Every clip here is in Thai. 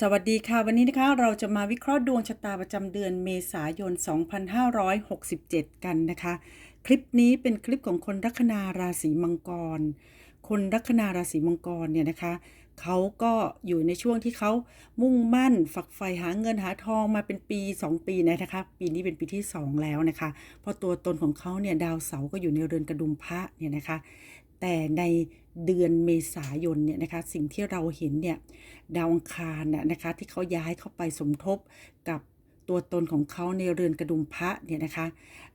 สวัสดีค่ะ วันนี้นะคะเราจะมาวิเคราะห์ดวงชะตาประจำเดือนเมษายน 2567 กันนะคะ คลิปนี้เป็นคลิปของคนลัคนาราศีมังกร คนลัคนาราศีมังกรเนี่ยนะคะเขาก็อยู่ในช่วงที่เขามุ่งมั่นฝักใฝ่หาเงินหาทองมาเป็นปี 2 ปีนะคะปีนี้เป็นปีที่ 2 แล้วนะคะเพราะตัวตนของเขาเนี่ยดาวเสาร์ก็อยู่ในเรือนกระดุมพระเนี่ยนะคะ แต่ใน เดือนเมษายนเนี่ยนะคะสิ่งที่เราเห็นเนี่ยดาวอังคารน่ะนะคะที่เขาย้ายเข้าไปสมทบกับตัวตนของเขาในเรือนกระดุมพระเนี่ยนะคะ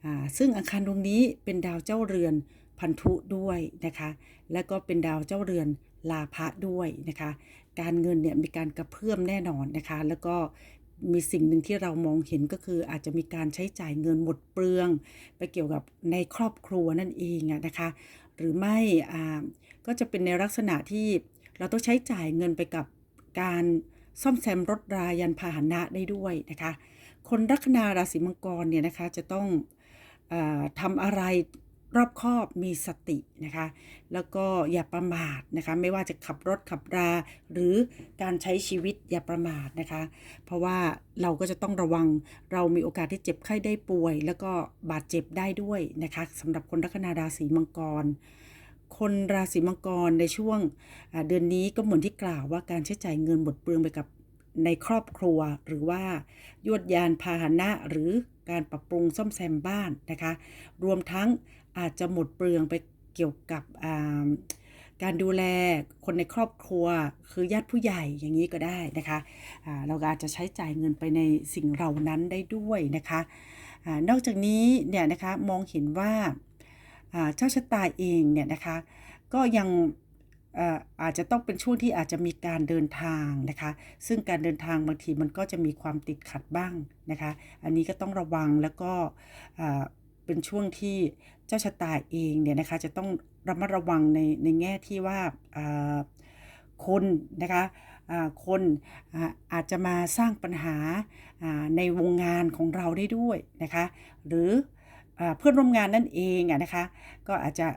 อ่าซึ่งอังคารดวงนี้เป็นดาวเจ้าเรือนพันธุด้วยนะคะ แล้วก็เป็นดาวเจ้าเรือนลาภะด้วยนะคะ การเงินเนี่ยมีการกระเพื่อมแน่นอนนะคะ แล้วก็ มีสิ่งหนึ่งที่เรามองเห็นก็คืออาจจะมีการใช้จ่ายเงินหมดเปลือง ไปเกี่ยวกับในครอบครัวนั่นเองอะนะคะ หรือไม่อ่าก็จะเป็นในลักษณะที่เราต้องใช้จ่ายเงินไปกับการซ่อมแซมรถรายานพาหนะได้ด้วยนะคะ คนลัคนาราศีมังกรเนี่ยนะคะจะต้องอทำอะไร รอบคอบมีสตินะคะ แล้วก็อย่าประมาทนะคะ ไม่ว่าจะขับรถขับรา หรือการใช้ชีวิตอย่าประมาทนะคะ เพราะว่าเราก็จะต้องระวังเรามีโอกาสที่เจ็บไข้ได้ป่วย แล้วก็บาดเจ็บได้ด้วยนะคะสำหรับคนลัคนาราศีมังกร คนราศีมังกรในช่วงเดือนนี้ก็เหมือนที่กล่าวว่าการใช้จ่ายเงินหมดเปลืองไปกับในครอบครัวหรือว่ายวดยานพาหนะหรือการปรับปรุงซ่อมแซมบ้านนะคะ รวมทั้ง อาจจะหมดเปลืองไปเกี่ยวกับการดูแลคนในครอบครัว คือญาติผู้ใหญ่อย่างนี้ก็ได้นะคะเราก็อาจจะใช้จ่ายเงินไปในสิ่งเหล่านั้นได้ด้วยนะคะอนอกจากนี้เนี่ยนะคะมองเห็นว่าเจ้าชะตาเองเนี่ยนะคะก็ยังอาจจะต้องเป็นช่วงที่อาจจะมีการเดินทางนะคะ ซึ่งการเดินทางบางทีมันก็จะมีความติดขัดบ้างนะคะ อันนี้ก็ต้องระวังแล้วก็ เป็นช่วงที่เจ้าชะตาเองเนี่ยนะคะจะต้องระมัดระวังในในแง่ที่ว่าคนนะคะคนอาอาจจะมาสร้างปัญหาาในวงงานของเราได้ด้วยนะคะหรืออเพื่อนร่วมงานนั่นเองอะนะคะก็อาจจะ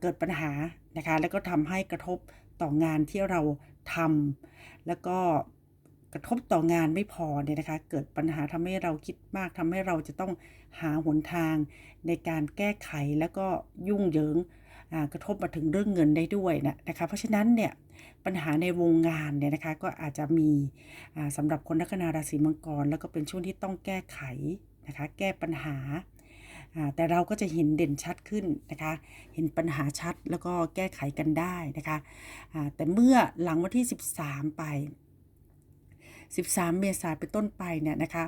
เกิดปัญหานะคะแล้วก็ทำให้กระทบต่องานที่เราทำแล้วก็ กระทบต่องานไม่พอเนี่ยนะคะ เกิดปัญหาทำให้เราคิดมากทำให้เราจะต้องหาหนทางในการแก้ไขแล้วก็ยุ่งเหยิงกระทบมาถึงเรื่องเงินได้ด้วยนะนะคะเพราะฉะนั้นเนี่ยปัญหาในวงงานเนี่ยนะคะก็อาจจะมีอ่าสำหรับคนลัคนาราศีมังกร แล้วก็เป็นช่วงที่ต้องแก้ไขนะคะแก้ปัญหา แต่เราก็จะเห็นเด่นชัดขึ้นนะคะ เห็นปัญหาชัดแล้วก็แก้ไขกันได้นะคะแต่เมื่อหลังวันที่ 13 ไป 13 เมษายนเป็นต้นไปเนี่ยนะคะ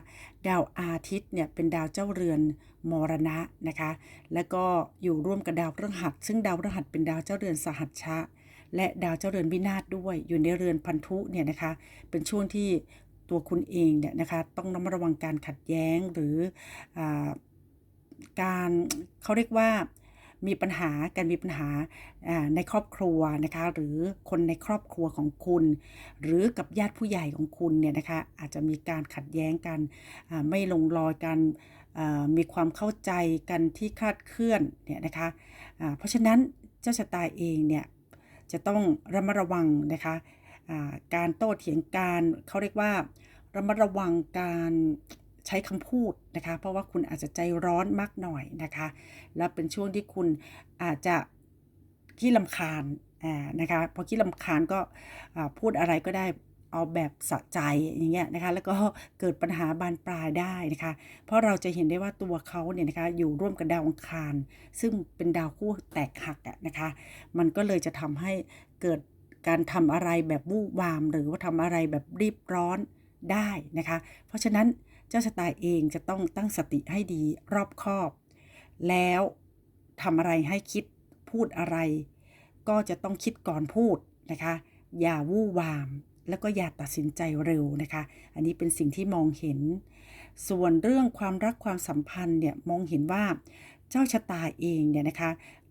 ดาวอาทิตย์เนี่ยเป็นดาวเจ้าเรือนมรณะนะคะแล้วก็อยู่ร่วมกับดาวพฤหัส ซึ่งดาวพฤหัสเป็นดาวเจ้าเรือนสหัชชะ และดาวเจ้าเรือนวินาศด้วยอยู่ในเรือนพันธุเนี่ยนะคะเป็นช่วงที่ตัวคุณเองเนี่ยนะคะต้องระมัดระวังการขัดแย้งหรืออการเขาเรียกว่า มีปัญหาการมีปัญหาในครอบครัวนะคะหรือคนในครอบครัวของคุณ หรือกับญาติผู้ใหญ่ของคุณเนี่ยนะคะอาจจะมีการขัดแย้งกันไม่ลงรอยกันมีความเข้าใจกันที่คลาดเคลื่อนเนี่ยนะคะเพราะฉะนั้นเจ้าชะตาเองเนี่ยจะต้องระมัดระวังนะคะการโต้เถียงกันเขาเรียกว่าระมัดระวังการ ใช้คำพูดนะคะ เพราะว่าคุณอาจจะใจร้อนมากหน่อยนะคะ และเป็นช่วงที่คุณอาจจะขี้ลำคาญนะคะพอขี้ลำคาญก็พูดอะไรก็ได้เอาแบบสะใจอย่างเงี้ยนะคะ แล้วก็เกิดปัญหาบานปลายได้นะคะ เพราะเราจะเห็นได้ว่าตัวเขาเนี่ยนะคะอยู่ร่วมกับดาวอังคาร ซึ่งเป็นดาวคู่แตกหักอะนะคะ มันก็เลยจะทำให้เกิดการทำอะไรแบบวู่วาม หรือว่าทำอะไรแบบรีบร้อนได้นะคะ เพราะฉะนั้น เจ้าชะตาเองจะต้องตั้งสติให้ดีรอบคอบ แล้วทำอะไรให้คิดพูดอะไร ก็จะต้องคิดก่อนพูดนะคะ อย่าวู่วาม แล้วก็อย่าตัดสินใจเร็วนะคะ อันนี้เป็นสิ่งที่มองเห็น ส่วนเรื่องความรักความสัมพันธ์เนี่ยมองเห็นว่าเจ้าชะตาเองเนี่ยนะคะ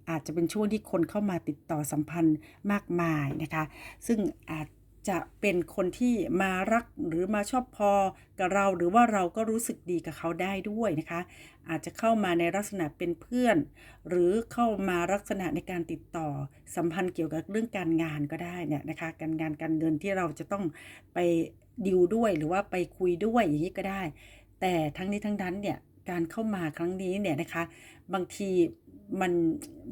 อาจจะเป็นช่วงที่คนเข้ามาติดต่อสัมพันธ์มากมายนะคะ ซึ่งอาจ จะเป็นคนที่มารักหรือมาชอบพอกับเราหรือว่าเราก็รู้สึกดีกับเขาได้ด้วยนะคะ อาจจะเข้ามาในลักษณะเป็นเพื่อน หรือเข้ามาลักษณะในการติดต่อสัมพันธ์เกี่ยวกับเรื่องการงานก็ได้เนี่ยนะคะการงานการเงินที่เราจะต้องไปดิวด้วยหรือว่าไปคุยด้วยอย่างนี้ก็ได้ แต่ทั้งนี้ทั้งนั้นเนี่ยการเข้ามาครั้งนี้เนี่ยนะคะ บางที มัน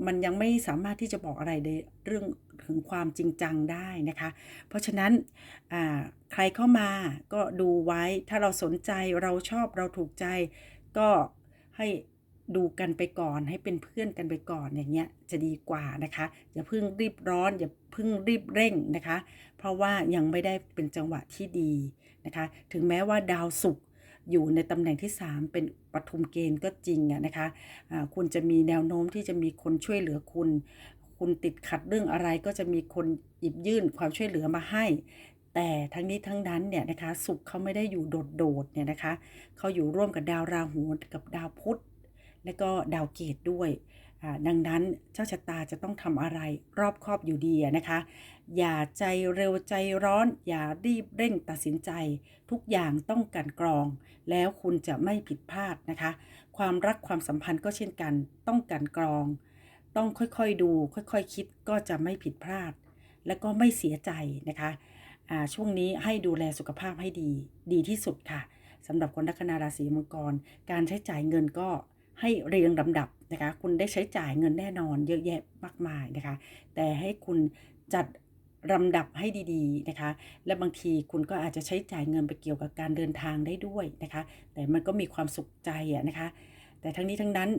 มันยังไม่สามารถที่จะบอกอะไรในเรื่องถึงความจริงจังได้นะคะ เพราะฉะนั้นใครเข้ามาก็ดูไว้ถ้าเราสนใจเราชอบเราถูกใจ ก็ให้ดูกันไปก่อนให้เป็นเพื่อนกันไปก่อนอย่างเงี้ยจะดีกว่านะคะอย่าเพิ่งรีบร้อน อย่าเพิ่งรีบเร่งนะคะ เพราะว่ายังไม่ได้เป็นจังหวะที่ดีนะคะ ถึงแม้ว่าดาวศุกร์ อยู่ในตำแหน่งที่ 3 เป็นปฐุมเกณฑ์ก็จริงอะนะคะะคุณจะมีแนวโน้มที่จะมีคนช่วยเหลือคุณ คุณติดขัดเรื่องอะไรก็จะมีคนหยิบยื่นความช่วยเหลือมาให้ แต่ทั้งนี้ทั้งนั้นเนี่ยนะคะสุขเขาไม่ได้อยู่โดดๆเนี่ยนะคะเขาอยู่ร่วมกับดาวราหูกับดาวพุธและก็ดาวเกตด้วย ดังนั้นเจ้าชะตาจะต้องทำอะไรรอบครอบอยู่ดีนะคะ อย่าใจเร็วใจร้อน อย่ารีบเร่งตัดสินใจ ทุกอย่างต้องกันกรอง แล้วคุณจะไม่ผิดพลาดนะคะ ความรักความสัมพันธ์ก็เช่นกัน ต้องกันกรอง ต้องค่อยๆดู ค่อยๆคคิดก็จะไม่ผิดพลาด และก็ไม่เสียใจนะคะช่วงนี้ให้ดูแลสุขภาพให้ดี ดีที่สุดค่ะสำหรับคนลัคนาราศีมังกร การใช้จ่ายเงินก็ ให้เรียงลำดับนะคะ คุณได้ใช้จ่ายเงินแน่นอนเยอะแยะมากมายนะคะ แต่ให้คุณจัดลำดับให้ดีๆนะคะ และบางทีคุณก็อาจจะใช้จ่ายเงินไปเกี่ยวกับการเดินทางได้ด้วยนะคะ แต่มันก็มีความสุขใจอะนะคะ แต่ทั้งนี้ทั้งนั้น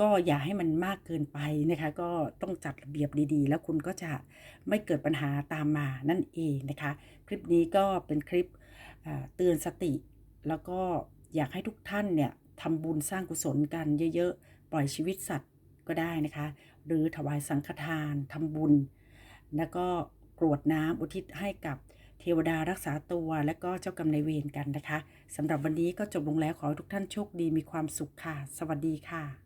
ก็อย่าให้มันมากเกินไปนะคะ ก็ต้องจัดระเบียบดีๆ แล้วคุณก็จะไม่เกิดปัญหาตามมานั่นเองนะคะ คลิปนี้ก็เป็นคลิปเตือนสติ แล้วก็อยากให้ทุกท่านเนี่ย ทำบุญสร้างกุศลกันเยอะๆ ปล่อยชีวิตสัตว์ก็ได้นะคะ หรือถวายสังฆทานทำบุญ แล้วก็กรวดน้ำอุทิศให้กับเทวดารักษาตัวและก็เจ้ากรรมนายเวรกันนะคะสำหรับวันนี้ก็จบลงแล้วขอให้ทุกท่านโชคดีมีความสุขค่ะ สวัสดีค่ะ